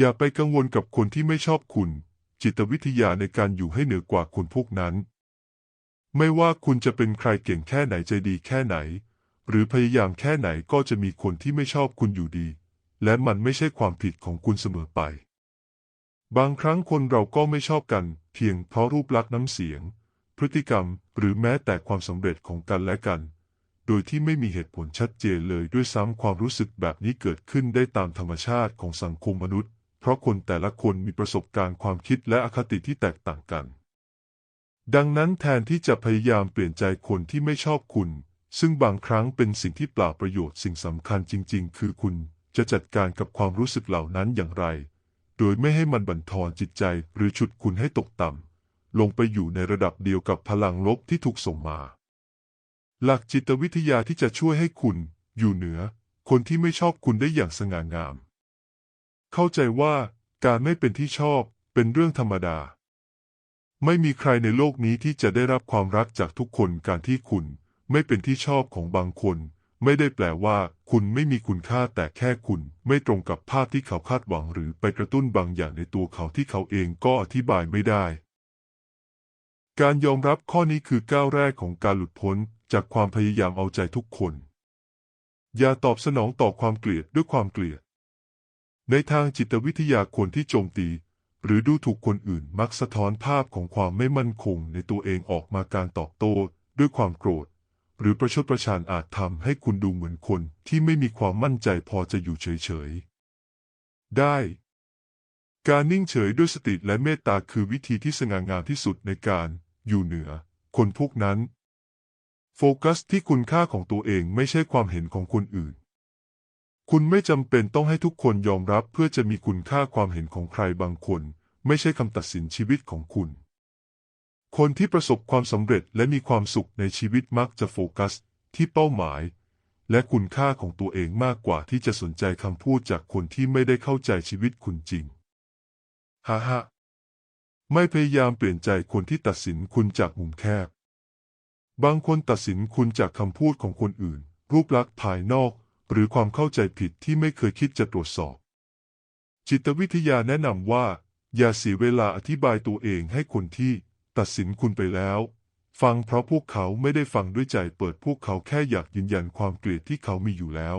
อย่าไปกังวลกับคนที่ไม่ชอบคุณ จิตวิทยาในการอยู่ให้เหนือกว่าคนพวกนั้น ไม่ว่าคุณจะเป็นใครเก่งแค่ไหนใจดีแค่ไหน หรือพยายามแค่ไหนก็จะมีคนที่ไม่ชอบคุณอยู่ดี และมันไม่ใช่ความผิดของคุณเสมอไป บางครั้งคนเราก็ไม่ชอบกัน เพียงเพราะรูปลักษณ์น้ำเสียง พฤติกรรมหรือแม้แต่ความสำเร็จของกันและกัน โดยที่ไม่มีเหตุผลชัดเจนเลยด้วยซ้ำความรู้สึกแบบนี้เกิดขึ้นได้ตามธรรมชาติของสังคมมนุษย์ เพราะคนแต่ละคนมีประสบการณ์ความคิดและอคติที่แตกต่างกัน ดังนั้นแทนที่จะพยายามเปลี่ยนใจคนที่ไม่ชอบคุณ ซึ่งบางครั้งเป็นสิ่งที่เปล่าประโยชน์สิ่งสำคัญจริง ๆ คือคุณจะจัดการกับความรู้สึกเหล่านั้นอย่างไร โดยไม่ให้มันบั่นทอนจิตใจหรือฉุดคุณให้ตกต่ำลงไปอยู่ในระดับเดียวกับพลังลบที่ถูกส่งมา หลักจิตวิทยาที่จะช่วยให้คุณอยู่เหนือ คนที่ไม่ชอบคุณได้อย่างสง่างาม เข้าใจว่าการไม่เป็นที่ชอบเป็นเรื่องธรรมดา ไม่มีใครในโลกนี้ที่จะได้รับความรักจากทุกคนการที่คุณไม่เป็นที่ชอบของบางคน ไม่ได้แปลว่าคุณไม่มีคุณค่าแต่แค่คุณไม่ตรงกับภาพที่เขาคาดหวังหรือไปกระตุ้นบางอย่างในตัวเขาที่เขาเองก็อธิบายไม่ได้ การยอมรับข้อนี้คือก้าวแรกของการหลุดพ้นจากความพยายามเอาใจทุกคน อย่าตอบสนองต่อความเกลียดด้วยความเกลียด ในทางจิตวิทยาคนที่โจมตี หรือดูถูกคนอื่นมักสะท้อนภาพของความไม่มั่นคงในตัวเองออกมาการตอบโต้ด้วยความโกรธ หรือประชดประชันอาจทำให้คุณดูเหมือนคนที่ไม่มีความมั่นใจพอจะอยู่เฉยๆ ได้ การนิ่งเฉยด้วยสติและเมตตาคือวิธีที่สง่างามที่สุดในการอยู่เหนือ คนพวกนั้น โฟกัสที่คุณค่าของตัวเองไม่ใช่ความเห็นของคนอื่น คุณไม่จำเป็นต้องให้ทุกคนยอมรับเพื่อจะมีคุณค่าความเห็นของใครบางคน ไม่ใช่คำตัดสินชีวิตของคุณ คนที่ประสบความสำเร็จและมีความสุขในชีวิตมักจะโฟกัส ที่เป้าหมาย และคุณค่าของตัวเองมากกว่าที่จะสนใจคำพูดจากคนที่ไม่ได้เข้าใจชีวิตคุณจริงฮ่าฮ่าไม่พยายามเปลี่ยนใจคนที่ตัดสินคุณจากมุมแคบ บางคนตัดสินคุณจากคำพูดของคนอื่น รูปลักษณ์ภายนอก หรือความเข้าใจผิดที่ไม่เคยคิดจะตรวจสอบ จิตวิทยาแนะนำว่า อย่าเสียเวลาอธิบายตัวเองให้คนที่ตัดสินคุณไปแล้ว ฟังเพราะพวกเขาไม่ได้ฟังด้วยใจเปิดพวกเขาแค่อยากยืนยันความเกลียดที่เขามีอยู่แล้ว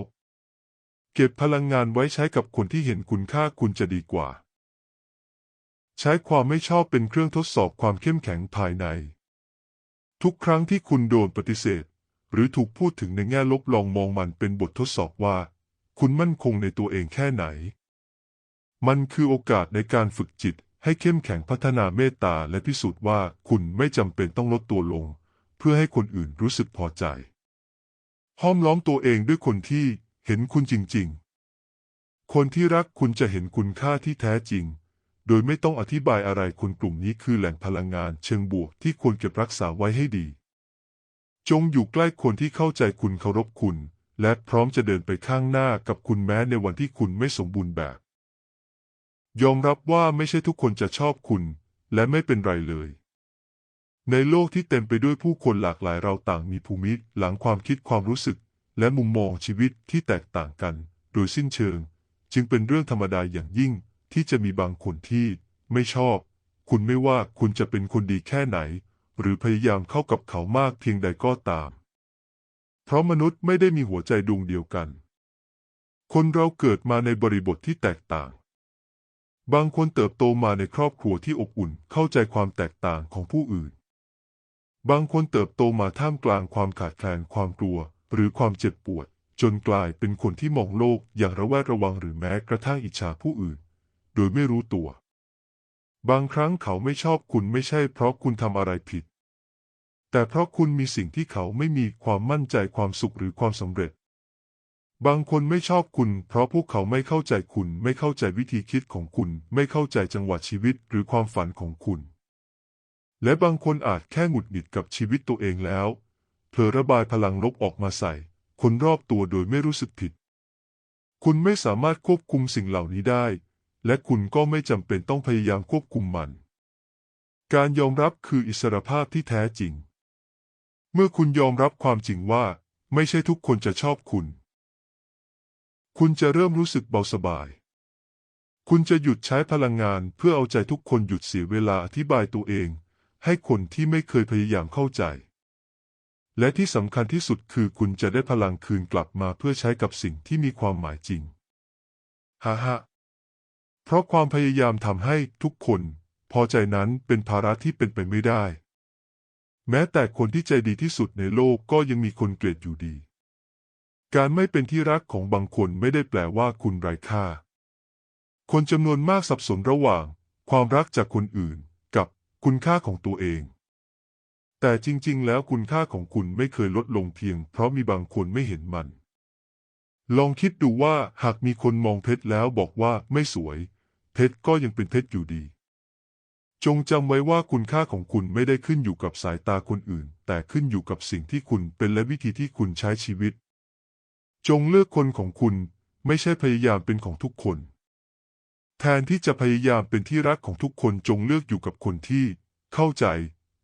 เก็บพลังงานไว้ใช้กับคนที่เห็นคุณค่าคุณจะดีกว่า ใช้ความไม่ชอบเป็นเครื่องทดสอบความเข้มแข็งภายใน ทุกครั้งที่คุณโดนปฏิเสธ หรือถูกพูดถึงในแง่ลบลองมองมันเป็นบททดสอบว่า คุณมั่นคงในตัวเองแค่ไหน มันคือโอกาสในการฝึกจิตให้เข้มแข็งพัฒนาเมตตาและพิสูจน์ว่าคุณไม่จำเป็นต้องลดตัวลง เพื่อให้คนอื่นรู้สึกพอใจ ห้อมล้อมตัวเองด้วยคนที่เห็นคุณจริง ๆ คนที่รักคุณจะเห็นคุณค่าที่แท้จริง โดยไม่ต้องอธิบายอะไรคนกลุ่มนี้คือแหล่งพลังงานเชิงบวกที่ควรเก็บรักษาไว้ให้ดี จงอยู่ใกล้คนที่เข้าใจคุณเคารพคุณ และพร้อมจะเดินไปข้างหน้ากับคุณแม้ในวันที่คุณไม่สมบูรณ์แบบ ยอมรับว่าไม่ใช่ทุกคนจะชอบคุณ และไม่เป็นไรเลย ในโลกที่เต็มไปด้วยผู้คนหลากหลายเราต่างมีภูมิหลังความคิดความรู้สึก และมุมมองชีวิตที่แตกต่างกัน โดยสิ้นเชิง จึงเป็นเรื่องธรรมดาอย่างยิ่งที่จะมีบางคนที่ไม่ชอบ คุณไม่ว่าคุณจะเป็นคนดีแค่ไหน หรือพยายามเข้ากับเขามากเพียงใดก็ตาม เพราะมนุษย์ไม่ได้มีหัวใจดวงเดียวกัน คนเราเกิดมาในบริบทที่แตกต่าง บางคนเติบโตมาในครอบครัวที่อบอุ่นเข้าใจความแตกต่างของผู้อื่น บางคนเติบโตมาท่ามกลางความขาดแคลนความกลัว หรือความเจ็บปวด จนกลายเป็นคนที่มองโลกอย่างระแวดระวังหรือแม้กระทั่งอิจฉาผู้อื่น โดยไม่รู้ตัว บางครั้งเขาไม่ชอบคุณไม่ใช่เพราะคุณทำอะไรผิด แต่เพราะคุณมีสิ่งที่เขาไม่มีความมั่นใจความสุขหรือความสำเร็จ บางคนไม่ชอบคุณ เพราะพวกเขาไม่เข้าใจคุณ ไม่เข้าใจวิธีคิดของคุณ ไม่เข้าใจจังหวะชีวิตหรือความฝันของคุณ และบางคนอาจแค่หงุดหงิดกับชีวิตตัวเองแล้วเผลอระบายพลังลบออกมาใส่ คนรอบตัวโดยไม่รู้สึกผิด คุณไม่สามารถควบคุมสิ่งเหล่านี้ได้ และคุณก็ไม่จำเป็นต้องพยายามควบคุมมัน การยอมรับคืออิสรภาพที่แท้จริง เมื่อคุณยอมรับความจริงว่า ไม่ใช่ทุกคนจะชอบคุณ คุณจะเริ่มรู้สึกเบาสบาย คุณจะหยุดใช้พลังงานเพื่อเอาใจทุกคนหยุดเสียเวลาอธิบายตัวเอง ให้คนที่ไม่เคยพยายามเข้าใจ และที่สำคัญที่สุดคือคุณจะได้พลังคืนกลับมาเพื่อใช้กับสิ่งที่มีความหมายจริงฮ่าฮ่า เพราะความพยายามทำให้ทุกคนพอใจนั้นเป็นภาระที่เป็นไปไม่ได้ แม้แต่คนที่ใจดีที่สุดในโลกก็ยังมีคนเกลียดอยู่ดี การไม่เป็นที่รักของบางคนไม่ได้แปลว่าคุณไร้ค่า คนจำนวนมากสับสนระหว่าง ความรักจากคนอื่นกับคุณค่าของตัวเอง แต่จริง ๆ แล้วคุณค่าของคุณไม่เคยลดลงเพียง เพราะมีบางคนไม่เห็นมัน ลองคิดดูว่าหากมีคนมองเพชรแล้วบอกว่าไม่สวย เพชรก็ยังเป็นเพชรอยู่ดี จงจำไว้ว่าคุณค่าของคุณไม่ได้ขึ้นอยู่กับสายตาคนอื่น แต่ขึ้นอยู่กับสิ่งที่คุณเป็นและวิธีที่คุณใช้ชีวิต จงเลือกคนของคุณไม่ใช่พยายามเป็นของทุกคน แทนที่จะพยายามเป็นที่รักของทุกคนจงเลือกอยู่กับคนที่ เข้าใจ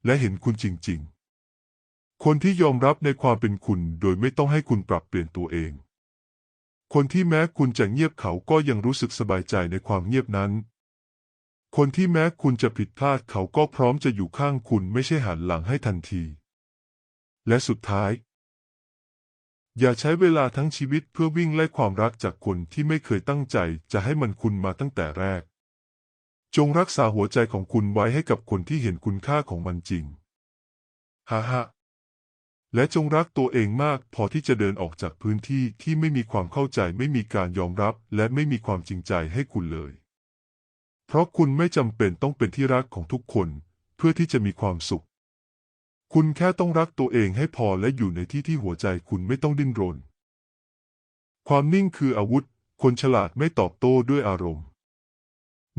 และเห็นคุณจริง ๆ คนที่ยอมรับในความเป็นคุณโดยไม่ต้องให้คุณปรับเปลี่ยนตัวเอง คนที่แม้คุณจะเงียบเขาก็ยังรู้สึกสบายใจในความเงียบนั้น คนที่แม้คุณจะผิดพลาดเขาก็พร้อมจะอยู่ข้างคุณไม่ใช่หันหลังให้ทันที และสุดท้าย อย่าใช้เวลาทั้งชีวิตเพื่อวิ่งไล่ความรักจากคนที่ไม่เคยตั้งใจจะให้มันคุณมาตั้งแต่แรก จงรักษาหัวใจของคุณไว้ให้กับคนที่เห็นคุณค่าของมันจริงฮ่าฮ่า และจงรักตัวเองมากพอที่จะเดินออกจากพื้นที่ที่ไม่มีความเข้าใจไม่มีการยอมรับ และไม่มีความจริงใจให้คุณเลย เพราะคุณไม่จำเป็นต้องเป็นที่รักของทุกคน เพื่อที่จะมีความสุข คุณแค่ต้องรักตัวเองให้พอและอยู่ในที่ที่หัวใจคุณไม่ต้องดิ้นรน ความนิ่งคืออาวุธ คนฉลาดไม่ตอบโต้ด้วยอารมณ์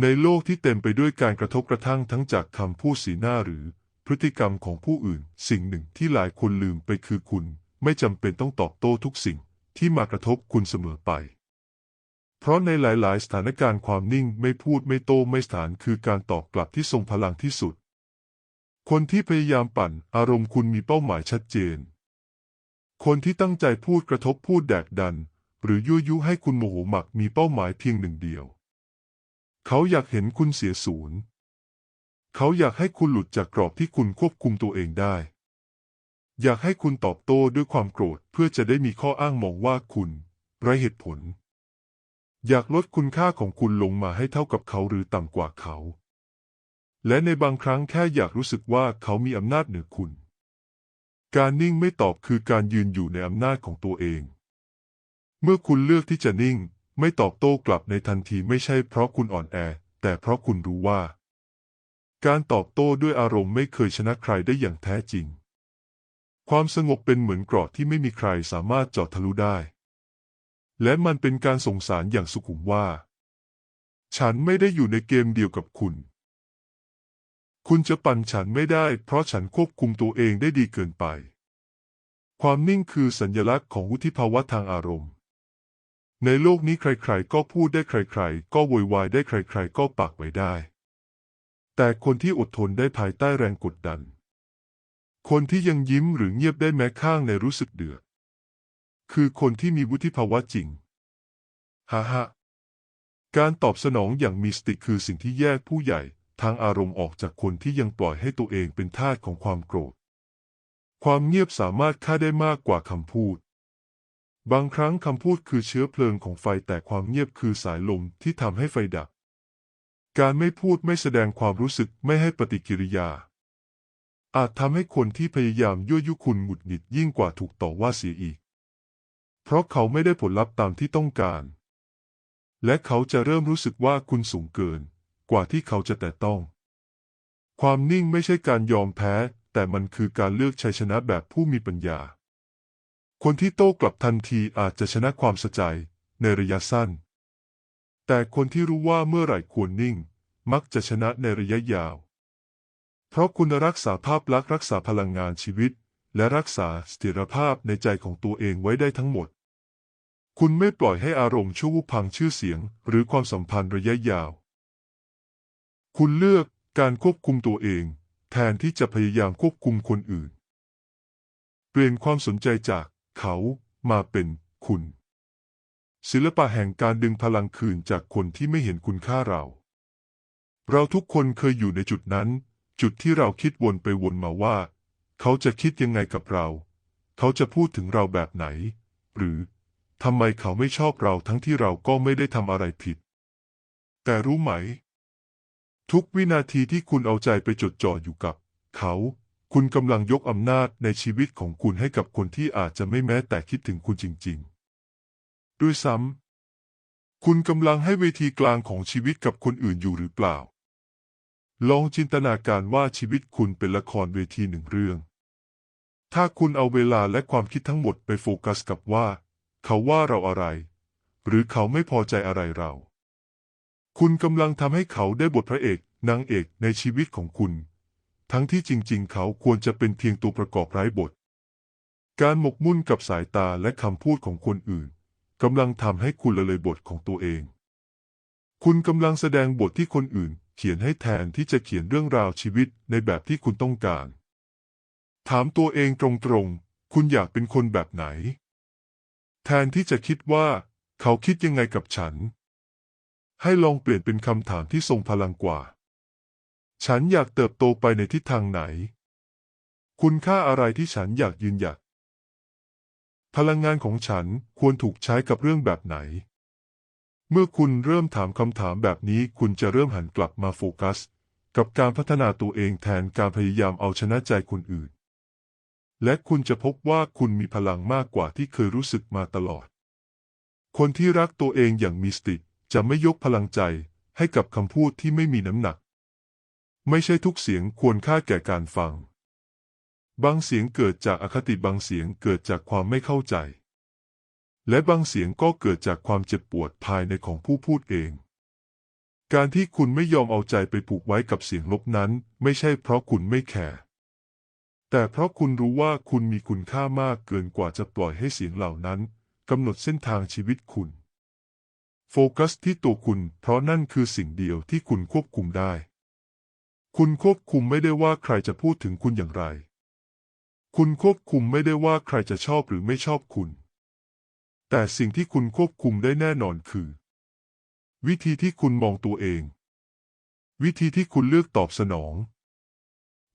ในโลกที่เต็มไปด้วยการกระทบกระทั่งทั้งจากคำพูดสีหน้าหรือ พฤติกรรมของผู้อื่น สิ่งหนึ่งที่หลายคนลืมไปคือคุณ ไม่จำเป็นต้องตอบโต้ทุกสิ่งที่มากระทบคุณเสมอไป เพราะในหลายๆ สถานการณ์ความนิ่งไม่พูดไม่โต้ไม่สถานคือการตอบกลับที่ทรงพลังที่สุด คนที่พยายามปั่นอารมณ์คุณมีเป้าหมายชัดเจน คนที่ตั้งใจพูดกระทบพูดแดกดัน หรือยั่วยุให้คุณโมโหหมักมีเป้าหมายเพียงหนึ่งเดียว เขาอยากเห็นคุณเสียศูนย์ เขาอยากให้คุณหลุดจากกรอบที่คุณควบคุมตัวเองได้ อยากให้คุณตอบโต้ด้วยความโกรธเพื่อจะได้มีข้ออ้างมองว่าคุณไร้เหตุผล อยากลดคุณค่าของคุณลงมาให้เท่ากับเขาหรือต่ำกว่าเขา และในบางครั้งแค่อยากรู้สึกว่าเขามีอำนาจเหนือคุณ การนิ่งไม่ตอบคือการยืนอยู่ในอำนาจของตัวเอง เมื่อคุณเลือกที่จะนิ่ง ไม่ตอบโต้กลับในทันทีไม่ใช่เพราะคุณอ่อนแอ แต่เพราะคุณรู้ว่า การตอบโต้ด้วยอารมณ์ไม่เคยชนะใครได้อย่างแท้จริง ความสงบเป็นเหมือนเกราะที่ไม่มีใครสามารถเจาะทะลุได้ และมันเป็นการส่งสารอย่างสุขุมว่า ฉันไม่ได้อยู่ในเกมเดียวกับคุณ คุณจะปั่นฉันไม่ได้ เพราะฉันควบคุมตัวเองได้ดีเกินไป ความนิ่งคือสัญลักษณ์ของวุฒิภาวะทางอารมณ์ ในโลกนี้ใครๆ ก็พูดได้ใคร ๆ ก็โวยวายได้ใคร ๆ ก็ปากไว้ได้ แต่คนที่อดทนได้ภายใต้แรงกดดัน คนที่ยังยิ้มหรือเงียบได้แม้ข้างในรู้สึกเดือด คือคนที่มีวุฒิภาวะจริง ฮ่าฮ่าการตอบสนองอย่างมีสติคือสิ่งที่แยกผู้ใหญ่ทางอารมณ์ออกจากคนที่ยังปล่อยให้ตัวเองเป็นทาสของความโกรธ ความเงียบสามารถฆ่าได้มากกว่าคำพูด บางครั้งคำพูดคือเชื้อเพลิงของไฟแต่ความเงียบคือสายลมที่ทำให้ไฟดับ การไม่พูดไม่แสดงความรู้สึกไม่ให้ปฏิกิริยา อาจทำให้คนที่พยายามยั่วยุคุณหงุดหงิดยิ่งกว่าถูกต่อว่าเสียอีก เพราะเขาไม่ได้ผลลัพธ์ตามที่ต้องการ และเขาจะเริ่มรู้สึกว่าคุณสูงเกิน กว่าที่เขาจะแต่ต้อง ความนิ่งไม่ใช่การยอมแพ้ แต่มันคือการเลือกชัยชนะแบบผู้มีปัญญา คนที่โต้กลับทันทีอาจจะชนะความสะใจในระยะสั้น แต่คนที่รู้ว่าเมื่อไหร่ควรนิ่ง มักจะชนะในระยะยาว เพราะคุณรักษาภาพลักษณ์รักษาพลังงานชีวิต และรักษาสถียรภาพในใจของตัวเองไว้ได้ทั้งหมด คุณไม่ปล่อยให้อารมณ์ชั่ววูบพังชื่อเสียง หรือความสัมพันธ์ระยะยาว คุณเลือกการควบคุมตัวเอง แทนที่จะพยายามควบคุมคนอื่น เปลี่ยนความสนใจจากเขามาเป็นคุณ ศิลปะแห่งการดึงพลังคืนจากคนที่ไม่เห็นคุณค่าเรา เราทุกคนเคยอยู่ในจุดนั้น จุดที่เราคิดวนไปวนมาว่า เขาจะคิดยังไงกับเรา เขาจะพูดถึงเราแบบไหน หรือทำไมเขาไม่ชอบเราทั้งที่เราก็ไม่ได้ทำอะไรผิด แต่รู้ไหม ทุกวินาทีที่คุณเอาใจไปจดจ่ออยู่กับ เขา คุณกำลังยกอำนาจในชีวิตของคุณให้กับคนที่อาจจะไม่แม้แต่คิดถึงคุณจริง ๆ ด้วยซ้ำคุณกำลังให้เวทีกลางของชีวิตกับคนอื่นอยู่หรือเปล่า ลองจินตนาการว่าชีวิตคุณเป็นละครเวทีหนึ่งเรื่อง ถ้าคุณเอาเวลาและความคิดทั้งหมดไปโฟกัสกับว่า เขาว่าเราอะไร หรือเขาไม่พอใจอะไรเรา คุณกำลังทำให้เขาได้บทพระเอกนางเอกในชีวิตของคุณ ทั้งที่จริงๆ เขาควรจะเป็นเพียงตัวประกอบไร้บท การหมกมุ่นกับสายตาและคำพูดของคนอื่น กำลังทำให้คุณละเลยบทของตัวเอง คุณกำลังแสดงบทที่คนอื่น เขียนให้แทนที่จะเขียนเรื่องราวชีวิตในแบบที่คุณต้องการ ถามตัวเองตรงๆ คุณอยากเป็นคนแบบไหน แทนที่จะคิดว่า เขาคิดยังไงกับฉัน ให้ลองเปลี่ยนเป็นคำถามที่ทรงพลังกว่า ฉันอยากเติบโตไปในทิศทางไหน คุณค่าอะไรที่ฉันอยากยืนหยัด พลังงานของฉันควรถูกใช้กับเรื่องแบบไหน เมื่อคุณเริ่มถามคำถามแบบนี้ คุณจะเริ่มหันกลับมาโฟกัส กับการพัฒนาตัวเองแทนการพยายามเอาชนะใจคนอื่น และคุณจะพบว่าคุณมีพลังมากกว่าที่เคยรู้สึกมาตลอด คนที่รักตัวเองอย่างมีสติจะไม่ยกพลังใจให้กับคำพูดที่ไม่มีน้ำหนัก ไม่ใช่ทุกเสียงควรค่าแก่การฟัง บางเสียงเกิดจากอคติบางเสียงเกิดจากความไม่เข้าใจ และบางเสียงก็เกิดจากความเจ็บปวดภายในของผู้พูดเอง การที่คุณไม่ยอมเอาใจไปผูกไว้กับเสียงลบนั้น ไม่ใช่เพราะคุณไม่แคร์แต่เพราะคุณรู้ว่าคุณมีคุณค่ามากเกินกว่าจะปล่อยให้เสียงเหล่านั้นกำหนดเส้นทางชีวิตคุณ โฟกัสที่ตัวคุณเพราะนั่นคือสิ่งเดียวที่คุณควบคุมได้ คุณควบคุมไม่ได้ว่าใครจะพูดถึงคุณอย่างไร คุณควบคุมไม่ได้ว่าใครจะชอบหรือไม่ชอบคุณ แต่สิ่งที่คุณควบคุมได้แน่นอนคือ วิธีที่คุณมองตัวเอง วิธีที่คุณเลือกตอบสนอง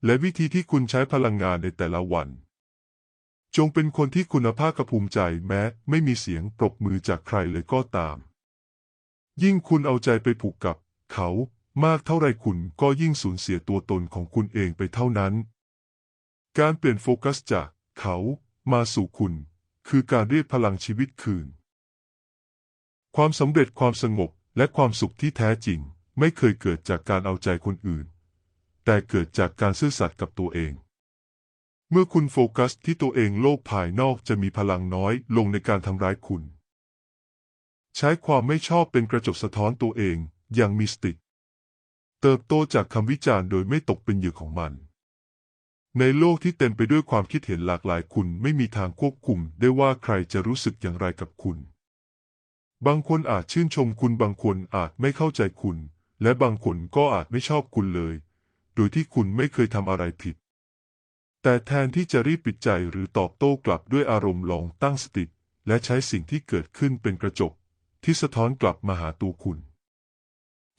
และวิธีที่คุณใช้พลังงานในแต่ละวัน จงเป็นคนที่คุณภาพกระภูมิใจแม้ไม่มีเสียงปรบมือจากใครเลยก็ตาม ยิ่งคุณเอาใจไปผูกกับเขามากเท่าไรคุณก็ยิ่งสูญเสียตัวตนของคุณเองไปเท่านั้น การเปลี่ยนโฟกัสจากเขามาสู่คุณ คือการเรียกพลังชีวิตคืน ความสำเร็จความสงบและความสุขที่แท้จริงไม่เคยเกิดจากการเอาใจคนอื่น แต่เกิดจากการซื่อสัตย์กับตัวเอง เมื่อคุณโฟกัสที่ตัวเองโลกภายนอกจะมีพลังน้อยลงในการทำร้ายคุณ ใช้ความไม่ชอบเป็นกระจกสะท้อนตัวเองอย่างมีสติ เติบโตจากคำวิจารณ์โดยไม่ตกเป็นเหยื่อของมัน ในโลกที่เต็มไปด้วยความคิดเห็นหลากหลายคุณไม่มีทางควบคุมได้ว่าใครจะรู้สึกอย่างไรกับคุณ บางคนอาจชื่นชมคุณบางคนอาจไม่เข้าใจคุณ และบางคนก็อาจไม่ชอบคุณเลย โดยที่คุณไม่เคยทำอะไรผิด แต่แทนที่จะรีบปิดใจหรือตอบโต้กลับด้วยอารมณ์ลองตั้งสติและใช้สิ่งที่เกิดขึ้นเป็นกระจก ที่สะท้อนกลับมาหาตัวคุณ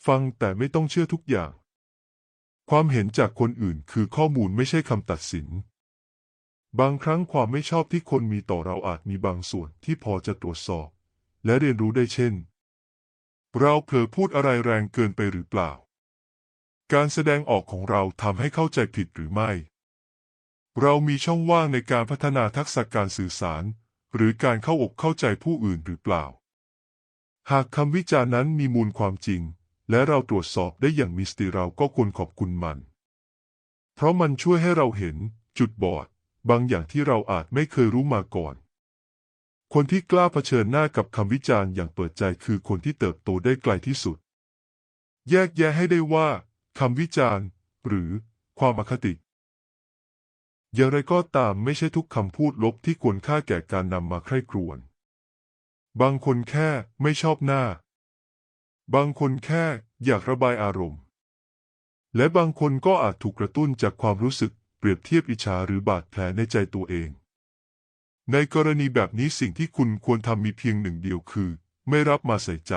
ฟังแต่ไม่ต้องเชื่อทุกอย่าง ความเห็นจากคนอื่นคือข้อมูลไม่ใช่คำตัดสิน บางครั้งความไม่ชอบที่คนมีต่อเราอาจมีบางส่วนที่พอจะตรวจสอบ และเรียนรู้ได้เช่น เราเผลอพูดอะไรแรงเกินไปหรือเปล่า การแสดงออกของเราทำให้เข้าใจผิดหรือไม่ เรามีช่องว่างในการพัฒนาทักษะการสื่อสาร หรือการเข้าอกเข้าใจผู้อื่นหรือเปล่า หากคำวิจารณ์นั้นมีมูลความจริง และเราตรวจสอบได้อย่างมีสติเราก็ควรขอบคุณมัน เพราะมันช่วยให้เราเห็นจุดบอด บางอย่างที่เราอาจไม่เคยรู้มาก่อน คนที่กล้าเผชิญหน้ากับคำวิจารณ์อย่างเปิดใจคือคนที่เติบโตได้ไกลที่สุด แยกแยะให้ได้ว่าคำวิจารณ์ หรือความอคติอย่างไรก็ตามไม่ใช่ทุกคำพูดลบที่ควรค่าแก่การนำมาใคร่ครวญ บางคนแค่ไม่ชอบหน้า บางคนแค่อยากระบายอารมณ์ และบางคนก็อาจถูกกระตุ้นจากความรู้สึกเปรียบเทียบอิจฉาหรือบาดแผลในใจตัวเอง ในกรณีแบบนี้สิ่งที่คุณควรทำมีเพียงหนึ่งเดียวคือ ไม่รับมาใส่ใจ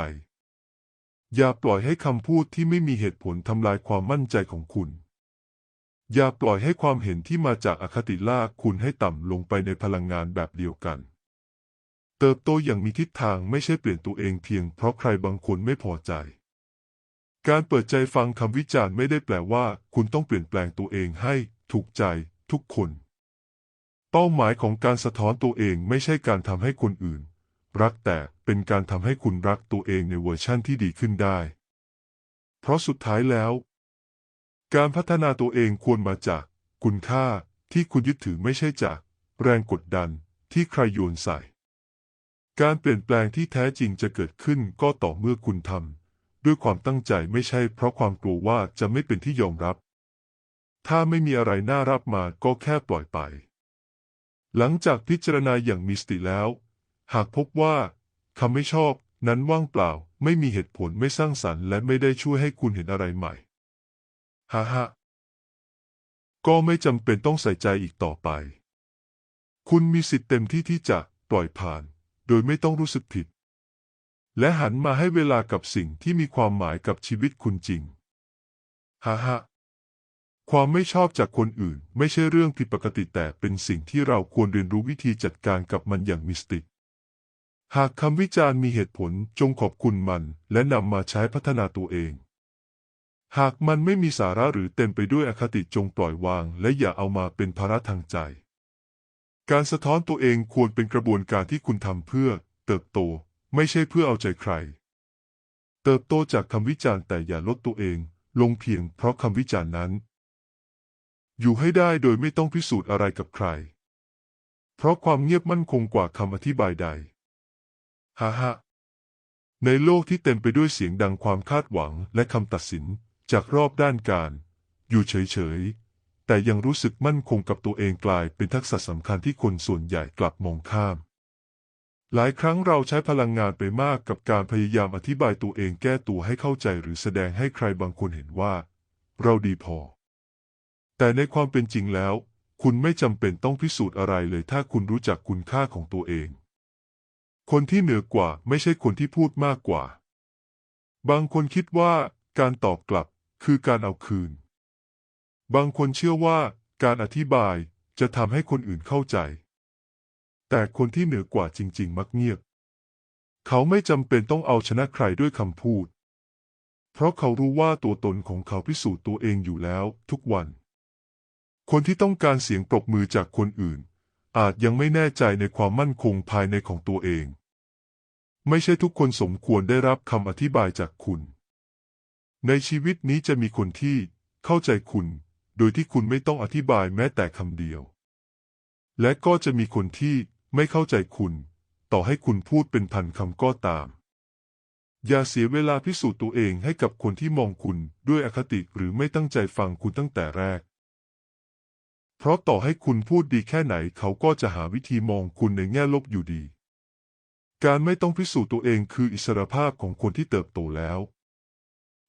อย่าปล่อยให้คำพูดที่ไม่มีเหตุผลทำลายความมั่นใจของคุณ อย่าปล่อยให้ความเห็นที่มาจากอคติลากคุณให้ต่ำลงไปในพลังงานแบบเดียวกัน เติบโตอย่างมีทิศทางไม่ใช่เปลี่ยนตัวเองเพียงเพราะใครบางคนไม่พอใจ การเปิดใจฟังคำวิจารณ์ไม่ได้แปลว่า คุณต้องเปลี่ยนแปลงตัวเองให้ถูกใจทุกคน เป้าหมายของการสะท้อนตัวเองไม่ใช่การทำให้คนอื่น รักแต่เป็นการทำให้คุณรักตัวเองในเวอร์ชั่นที่ดีขึ้นได้ เพราะสุดท้ายแล้ว การพัฒนาตัวเองควรมาจาก คุณค่าที่คุณยึดถือไม่ใช่จาก แรงกดดันที่ใครโยนใส่ การเปลี่ยนแปลงที่แท้จริงจะเกิดขึ้นก็ต่อเมื่อคุณทำด้วยความตั้งใจไม่ใช่เพราะความกลัวว่าจะไม่เป็นที่ยอมรับ ถ้าไม่มีอะไรน่ารับมาก็แค่ปล่อยไป หลังจากพิจารณาอย่างมีสติแล้ว หากพบว่าคำไม่ชอบนั้นว่างเปล่า ไม่มีเหตุผลไม่สร้างสรรค์ และไม่ได้ช่วยให้คุณเห็นอะไรใหม่ฮ่าฮ่าก็ไม่จำเป็นต้องใส่ใจอีกต่อไป คุณมีสิทธิ์เต็มที่ที่จะปล่อยผ่าน โดยไม่ต้องรู้สึกผิด และหันมาให้เวลากับสิ่งที่มีความหมายกับชีวิตคุณจริงฮ่าฮ่าความไม่ชอบจากคนอื่น ไม่ใช่เรื่องผิดปกติแต่เป็นสิ่งที่เราควรเรียนรู้วิธีจัดการกับมันอย่างมิสติกหากคำวิจารณ์มีเหตุผลจงขอบคุณมัน และนำมาใช้พัฒนาตัวเอง หากมันไม่มีสาระหรือเต็มไปด้วยอคติจงปล่อยวาง และอย่าเอามาเป็นภาระทางใจ การสะท้อนตัวเองควรเป็นกระบวนการที่คุณทำเพื่อ เติบโต ไม่ใช่เพื่อเอาใจใคร เติบโตจากคำวิจารณ์แต่อย่าลดตัวเอง ลงเพียงเพราะคำวิจารณ์นั้น อยู่ให้ได้โดยไม่ต้องพิสูจน์อะไรกับใคร เพราะความเงียบมั่นคงกว่าคำอธิบายใดฮ่าฮ่าในโลกที่เต็มไปด้วยเสียงดังความคาดหวังและคำตัดสินจากรอบด้านการ อยู่เฉยๆ แต่ยังรู้สึกมั่นคงกับตัวเองกลายเป็นทักษะสำคัญที่คนส่วนใหญ่กลับมองข้าม หลายครั้งเราใช้พลังงานไปมากกับการพยายามอธิบายตัวเองแก้ตัวให้เข้าใจหรือแสดงให้ใครบางคนเห็นว่า เราดีพอ แต่ในความเป็นจริงแล้ว คุณไม่จำเป็นต้องพิสูจน์อะไรเลยถ้าคุณรู้จักคุณค่าของตัวเอง คนที่เหนือกว่าไม่ใช่คนที่พูดมากกว่า บางคนคิดว่าการตอบกลับคือการเอาคืน บางคนเชื่อว่าการอธิบายจะทำให้คนอื่นเข้าใจ แต่คนที่เหนือกว่าจริง ๆ มักเงียบ เขาไม่จำเป็นต้องเอาชนะใครด้วยคำพูด เพราะเขารู้ว่าตัวตนของเขาพิสูจน์ตัวเองอยู่แล้วทุกวัน คนที่ต้องการเสียงปรบมือจากคนอื่น อาจยังไม่แน่ใจในความมั่นคงภายในของตัวเอง ไม่ใช่ทุกคนสมควรได้รับคำอธิบายจากคุณ ในชีวิตนี้จะมีคนที่เข้าใจคุณ โดยที่คุณไม่ต้องอธิบายแม้แต่คำเดียว และก็จะมีคนที่ไม่เข้าใจคุณ ต่อให้คุณพูดเป็นพันคำก็ตาม อย่าเสียเวลาพิสูจน์ตัวเองให้กับคนที่มองคุณด้วยอคติหรือไม่ตั้งใจฟังคุณตั้งแต่แรก เพราะต่อให้คุณพูดดีแค่ไหนเขาก็จะหาวิธีมองคุณในแง่ลบอยู่ดี การไม่ต้องพิสูจน์ตัวเองคืออิสรภาพของคนที่เติบโตแล้ว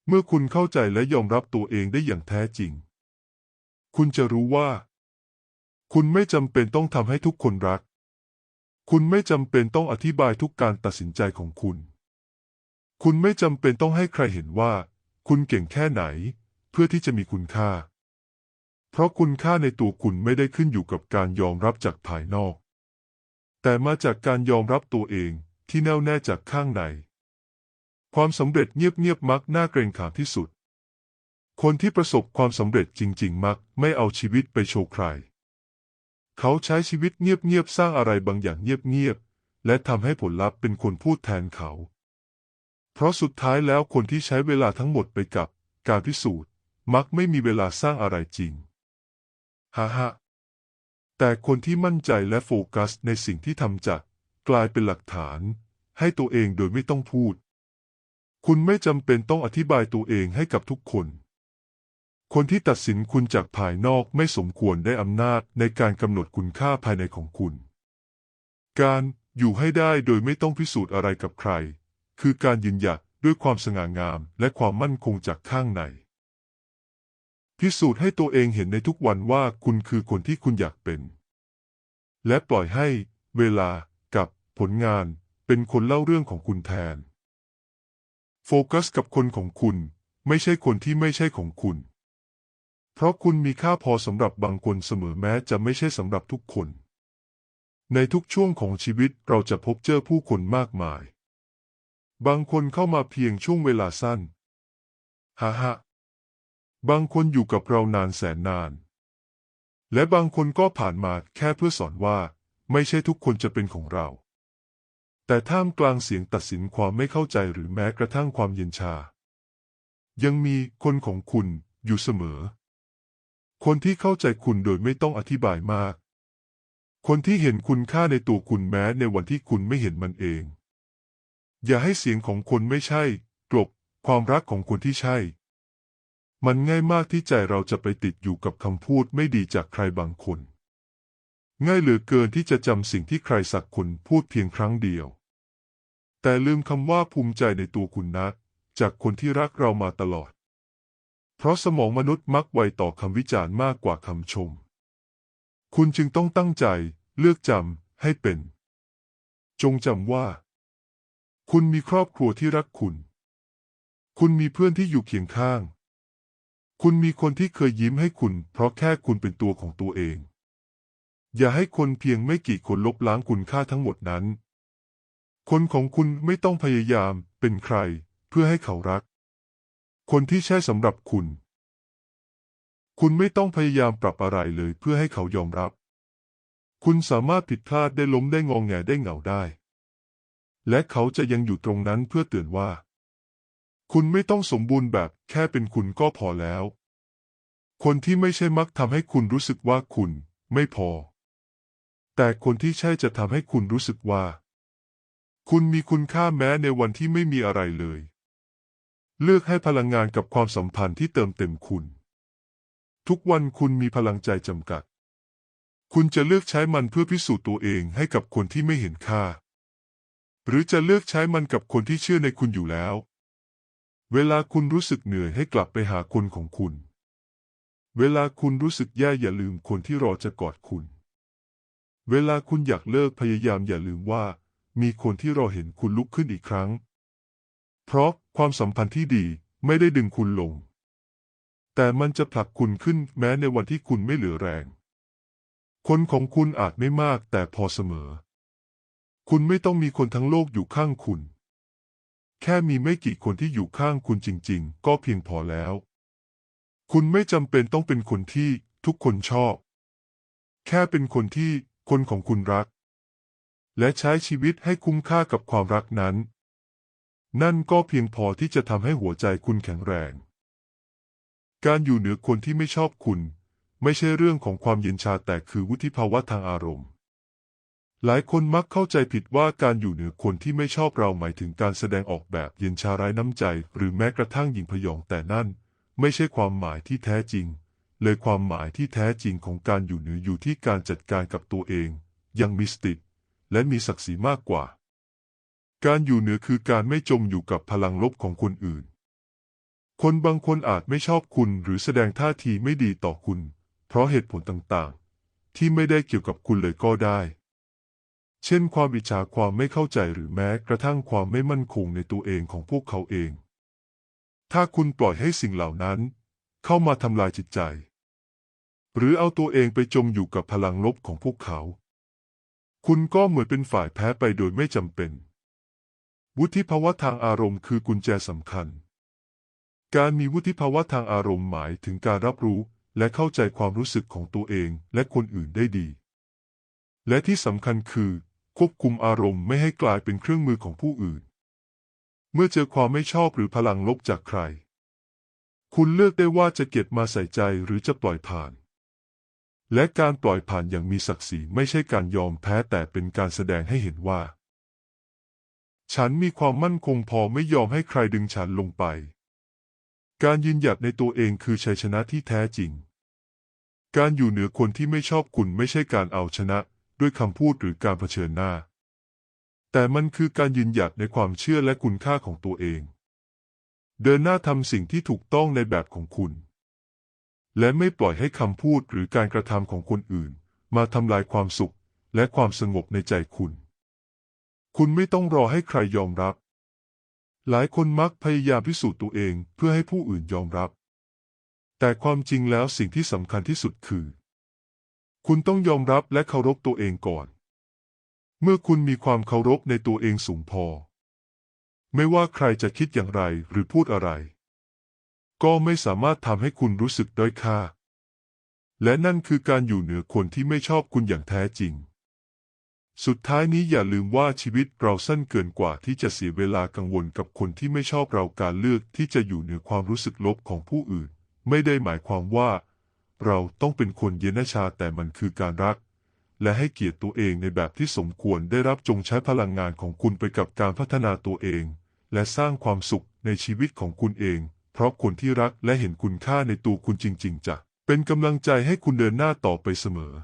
เมื่อคุณเข้าใจและยอมรับตัวเองได้อย่างแท้จริง คุณจะรู้ว่า คุณไม่จำเป็นต้องทำให้ทุกคนรัก คุณไม่จำเป็นต้องอธิบายทุกการตัดสินใจของคุณ คุณไม่จำเป็นต้องให้ใครเห็นว่า คุณเก่งแค่ไหน เพื่อที่จะมีคุณค่า เพราะคุณค่าในตัวคุณไม่ได้ขึ้นอยู่กับการยอมรับจากภายนอก แต่มาจากการยอมรับตัวเองที่แน่วแน่จากข้างใน ความสำเร็จเงียบๆมักน่าเกรงขามที่สุด คนที่ประสบความสำเร็จจริง ๆ มักไม่เอาชีวิตไปโชว์ใคร เขาใช้ชีวิตเงียบ ๆ สร้างอะไรบางอย่างเงียบ ๆ และทำให้ผลลัพธ์เป็นคนพูดแทนเขา เพราะสุดท้ายแล้วคนที่ใช้เวลาทั้งหมดไปกับการพิสูจน์ มักไม่มีเวลาสร้างอะไรจริงฮ่าฮ่าแต่คนที่มั่นใจและโฟกัสในสิ่งที่ทำจะกลายเป็นหลักฐาน ให้ตัวเองโดยไม่ต้องพูด คุณไม่จำเป็นต้องอธิบายตัวเองให้กับทุกคน คนที่ตัดสินคุณจากภายนอกไม่สมควรได้อำนาจในการกำหนดคุณค่าภายในของคุณ การอยู่ให้ได้โดยไม่ต้องพิสูจน์อะไรกับใคร คือการยืนหยัดด้วยความสง่างามและความมั่นคงจากข้างใน พิสูจน์ให้ตัวเองเห็นในทุกวันว่าคุณคือคนที่คุณอยากเป็น และปล่อยให้เวลากับผลงานเป็นคนเล่าเรื่องของคุณแทน โฟกัสกับคนของคุณ ไม่ใช่คนที่ไม่ใช่ของคุณ เพราะคุณมีค่าพอสำหรับบางคนเสมอแม้จะไม่ใช่สำหรับทุกคน ในทุกช่วงของชีวิตเราจะพบเจอผู้คนมากมาย บางคนเข้ามาเพียงช่วงเวลาสั้นฮ่าฮ่าบางคนอยู่กับเรานานแสนนาน และบางคนก็ผ่านมาแค่เพื่อสอนว่า ไม่ใช่ทุกคนจะเป็นของเรา แต่ท่ามกลางเสียงตัดสินความไม่เข้าใจหรือแม้กระทั่งความเย็นชา ยังมีคนของคุณอยู่เสมอ คนที่เข้าใจคุณโดยไม่ต้องอธิบายมาก คนที่เห็นคุณค่าในตัวคุณแม้ในวันที่คุณไม่เห็นมันเอง อย่าให้เสียงของคนไม่ใช่ กลบ ความรักของคนที่ใช่ มันง่ายมากที่ใจเราจะไปติดอยู่กับคำพูดไม่ดีจากใครบางคน ง่ายเหลือเกินที่จะจำสิ่งที่ใครสักคนพูดเพียงครั้งเดียว แต่ลืมคำว่าภูมิใจในตัวคุณนะ จากคนที่รักเรามาตลอด เพราะสมองมนุษย์มักไวต่อคำวิจารณ์มากกว่าคำชม คุณจึงต้องตั้งใจเลือกจำให้เป็น จงจำว่า คุณมีครอบครัวที่รักคุณ คุณมีเพื่อนที่อยู่เคียงข้าง คุณมีคนที่เคยยิ้มให้คุณ เพราะแค่คุณเป็นตัวของตัวเอง อย่าให้คนเพียงไม่กี่คนลบล้างคุณค่าทั้งหมดนั้น คนของคุณไม่ต้องพยายามเป็นใคร เพื่อให้เขารัก คนที่ใช่สำหรับคุณ คุณไม่ต้องพยายามปรับอะไรเลยเพื่อให้เขายอมรับ คุณสามารถผิดพลาดได้ล้มได้งองแงได้เหงาได้ และเขาจะยังอยู่ตรงนั้นเพื่อเตือนว่า คุณไม่ต้องสมบูรณ์แบบแค่เป็นคุณก็พอแล้ว คนที่ไม่ใช่มักทำให้คุณรู้สึกว่าคุณไม่พอ แต่คนที่ใช่จะทำให้คุณรู้สึกว่า คุณมีคุณค่าแม้ในวันที่ไม่มีอะไรเลย เลือกให้พลังงานกับความสัมพันธ์ที่เติมเต็มคุณ ทุกวันคุณมีพลังใจจำกัด คุณจะเลือกใช้มันเพื่อพิสูจน์ตัวเองให้กับคนที่ไม่เห็นค่า หรือจะเลือกใช้มันกับคนที่เชื่อในคุณอยู่แล้ว เวลาคุณรู้สึกเหนื่อยให้กลับไปหาคนของคุณ เวลาคุณรู้สึกแย่อย่าลืมคนที่รอจะกอดคุณ เวลาคุณอยากเลิกพยายามอย่าลืมว่า มีคนที่รอเห็นคุณลุกขึ้นอีกครั้ง เพราะความสัมพันธ์ที่ดีไม่ได้ดึงคุณลง แต่มันจะผลักคุณขึ้นแม้ในวันที่คุณไม่เหลือแรง คนของคุณอาจไม่มากแต่พอเสมอ คุณไม่ต้องมีคนทั้งโลกอยู่ข้างคุณ แค่มีไม่กี่คนที่อยู่ข้างคุณจริง ๆ ก็เพียงพอแล้ว คุณไม่จำเป็นต้องเป็นคนที่ทุกคนชอบ แค่เป็นคนที่คนของคุณรัก และใช้ชีวิตให้คุ้มค่ากับความรักนั้น นั่นก็เพียงพอที่จะทำให้หัวใจคุณแข็งแรง การอยู่เหนือคนที่ไม่ชอบคุณ ไม่ใช่เรื่องของความเย็นชาแต่คือวุฒิภาวะทางอารมณ์ หลายคนมักเข้าใจผิดว่าการอยู่เหนือคนที่ไม่ชอบเราหมายถึงการแสดงออกแบบเย็นชาไร้น้ำใจ หรือแม้กระทั่งหญิงพยองแต่นั่น ไม่ใช่ความหมายที่แท้จริง เลยความหมายที่แท้จริงของการอยู่เหนืออยู่ที่การจัดการกับตัวเอง ยังมีสติและมีศักดิ์ศรีมากกว่า การอยู่เหนือคือการไม่จมอยู่กับพลังลบของคนอื่น คนบางคนอาจไม่ชอบคุณหรือแสดงท่าทีไม่ดีต่อคุณ เพราะเหตุผลต่างๆ ที่ไม่ได้เกี่ยวกับคุณเลยก็ได้ เช่น ความอิจฉาความไม่เข้าใจหรือแม้กระทั่งความไม่มั่นคงในตัวเองของพวกเขาเอง ถ้าคุณปล่อยให้สิ่งเหล่านั้น เข้ามาทำลายจิตใจ หรือเอาตัวเองไปจมอยู่กับพลังลบของพวกเขา คุณก็เหมือนเป็นฝ่ายแพ้ไปโดยไม่จำเป็น วุฒิภาวะทางอารมณ์คือกุญแจสำคัญ การมีวุฒิภาวะทางอารมณ์หมายถึงการรับรู้และเข้าใจความรู้สึกของตัวเองและคนอื่นได้ดี และที่สำคัญคือ ควบคุมอารมณ์ไม่ให้กลายเป็นเครื่องมือของผู้อื่น เมื่อเจอความไม่ชอบหรือพลังลบจากใคร คุณเลือกได้ว่าจะเก็บมาใส่ใจหรือจะปล่อยผ่าน และการปล่อยผ่านอย่างมีศักดิ์ศรีไม่ใช่การยอมแพ้แต่เป็นการแสดงให้เห็นว่า ฉันมีความมั่นคงพอไม่ยอมให้ใครดึงฉันลงไป การยืนหยัดในตัวเองคือชัยชนะที่แท้จริง การอยู่เหนือคนที่ไม่ชอบคุณไม่ใช่การเอาชนะ ด้วยคำพูดหรือการเผชิญหน้า แต่มันคือการยืนหยัดในความเชื่อและคุณค่าของตัวเอง เดินหน้าทำสิ่งที่ถูกต้องในแบบของคุณ และไม่ปล่อยให้คำพูดหรือการกระทำของคนอื่น มาทำลายความสุขและความสงบในใจคุณ คุณไม่ต้องรอให้ใครยอมรับ หลายคนมักพยายามพิสูจน์ตัวเองเพื่อให้ผู้อื่นยอมรับ แต่ความจริงแล้วสิ่งที่สำคัญที่สุดคือ คุณต้องยอมรับและเคารพตัวเองก่อน เมื่อคุณมีความเคารพในตัวเองสูงพอ ไม่ว่าใครจะคิดอย่างไรหรือพูดอะไร ก็ไม่สามารถทำให้คุณรู้สึกด้อยค่า และนั่นคือการอยู่เหนือคนที่ไม่ชอบคุณอย่างแท้จริง สุดท้ายนี้อย่าลืมว่าชีวิตเราสั้นเกินกว่าที่จะเสียเวลากังวลกับคนที่ไม่ชอบเราการเลือกที่จะอยู่เหนือความรู้สึกลบของผู้อื่น ไม่ได้หมายความว่า เราต้องเป็นคนเย็นชาแต่มันคือการรัก และให้เกียรติตัวเองในแบบที่สมควรได้รับจงใช้พลังงานของคุณไปกับการพัฒนาตัวเอง และสร้างความสุขในชีวิตของคุณเอง เพราะคนที่รักและเห็นคุณค่าในตัวคุณจริง ๆจะเป็นกำลังใจให้คุณเดินหน้าต่อไปเสมอ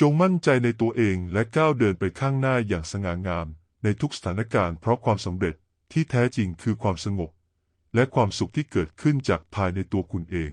จงมั่นใจในตัวเองและก้าวเดินไปข้างหน้าอย่างสง่างาม ในทุกสถานการณ์เพราะความสำเร็จที่แท้จริงคือความสงบ และความสุขที่เกิดขึ้นจากภายในตัวคุณเอง